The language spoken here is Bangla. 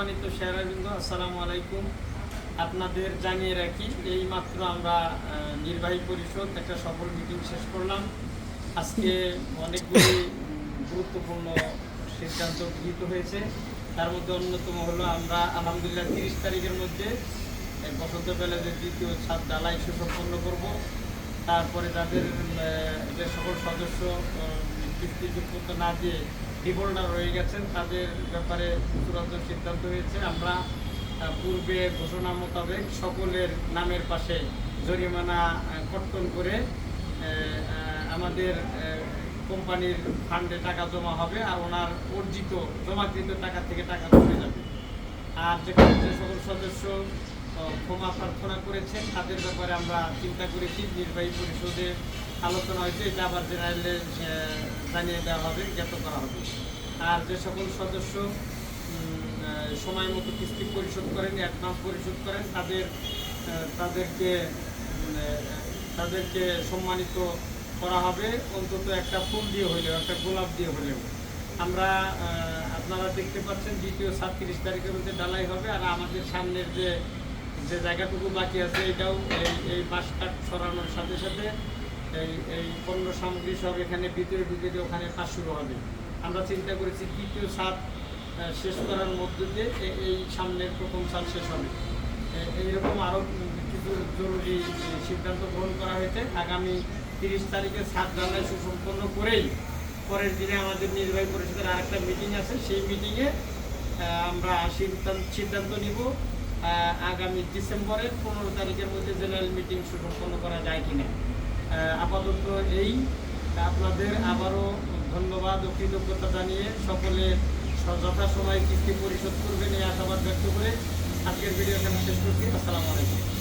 সম্মানিত শেয়ারবৃন্দ, আসসালামু আলাইকুম। আপনাদের জানিয়ে রাখি এই মাত্র আমরা নির্বাহী পরিষদ একটা সফল মিটিং শেষ করলাম। আজকে অনেকগুলি গুরুত্বপূর্ণ সিদ্ধান্ত গৃহীত হয়েছে। তার মধ্যে অন্যতম হলো আমরা, আলহামদুলিল্লাহ, তিরিশ তারিখের মধ্যে এই বসন্ত প্যালেসের দ্বিতীয় ছাদ ডালাই সুসম্পন্ন করব। তারপরে তাদের যে সকল সদস্য কিস্তি যুক্ত না দিয়ে ডিফল্টার রয়ে গেছেন তাদের ব্যাপারে চূড়ান্ত সিদ্ধান্ত হয়েছে। আমরা পূর্বে ঘোষণা মোতাবেক সকলের নামের পাশে জরিমানা কর্তন করে আমাদের কোম্পানির ফান্ডে টাকা জমা হবে আর ওনার অর্জিত জমাকৃত টাকা থেকে টাকা চলে যাবে। আর যেখানে যে সকল সদস্য ক্ষমা প্রার্থনা করেছেন তাদের ব্যাপারে আমরা চিন্তা করেছি নির্বাহী পরিষদে আলোচনা হয়েছে। এটা আবার জেনারেলে আহ, জানিয়ে দেওয়া হবে, জ্ঞাত করা হবে। আর যে সকল সদস্য সময় মতো কিস্তি পরিশোধ করেন, অ্যাডভান্স পরিশোধ করেন, তাদের তাদেরকে তাদেরকে সম্মানিত করা হবে। অন্তত একটা ফুল দিয়ে হলেও, একটা গোলাপ দিয়ে হলেও। আমরা আপনারা দেখতে পাচ্ছেন, দ্বিতীয় সাতত্রিশ তারিখের মধ্যে ডালাই হবে। আর আমাদের সামনের যে যে জায়গাটুকু বাকি আছে, এটাও এই এই বাঁশ কাঠ সরানোর সাথে সাথে এই এই পণ্য সামগ্রী সব এখানে ভিতরে ঢুকে দিয়ে ওখানে কাজ শুরু হবে। আমরা চিন্তা করেছি তৃতীয় সাত শেষ করার মধ্য দিয়ে এই সামনের প্রথম সাল শেষ হবে। এইরকম আরও কিছু জরুরি সিদ্ধান্ত গ্রহণ করা হয়েছে। আগামী তিরিশ তারিখে সাত জানুয়ারি সুসম্পন্ন করেই পরের দিনে আমাদের নির্বাহী পরিষদের আরেকটা মিটিং আছে। সেই মিটিংয়ে আমরা সিদ্ধান্ত সিদ্ধান্ত নিব আগামী ডিসেম্বরের পনেরো তারিখের মধ্যে জেনারেল মিটিং সুসম্পন্ন করা যায় কিনা। আপাতত এই। আপনাদের আবারও ধন্যবাদ ও কৃতজ্ঞতা জানিয়ে সকলে যথাসময় কিস্তি পরিশোধ করবেন এই আশাবাদ ব্যক্ত করে আজকের ভিডিও এখানে শেষ করছি। আসসালামু আলাইকুম।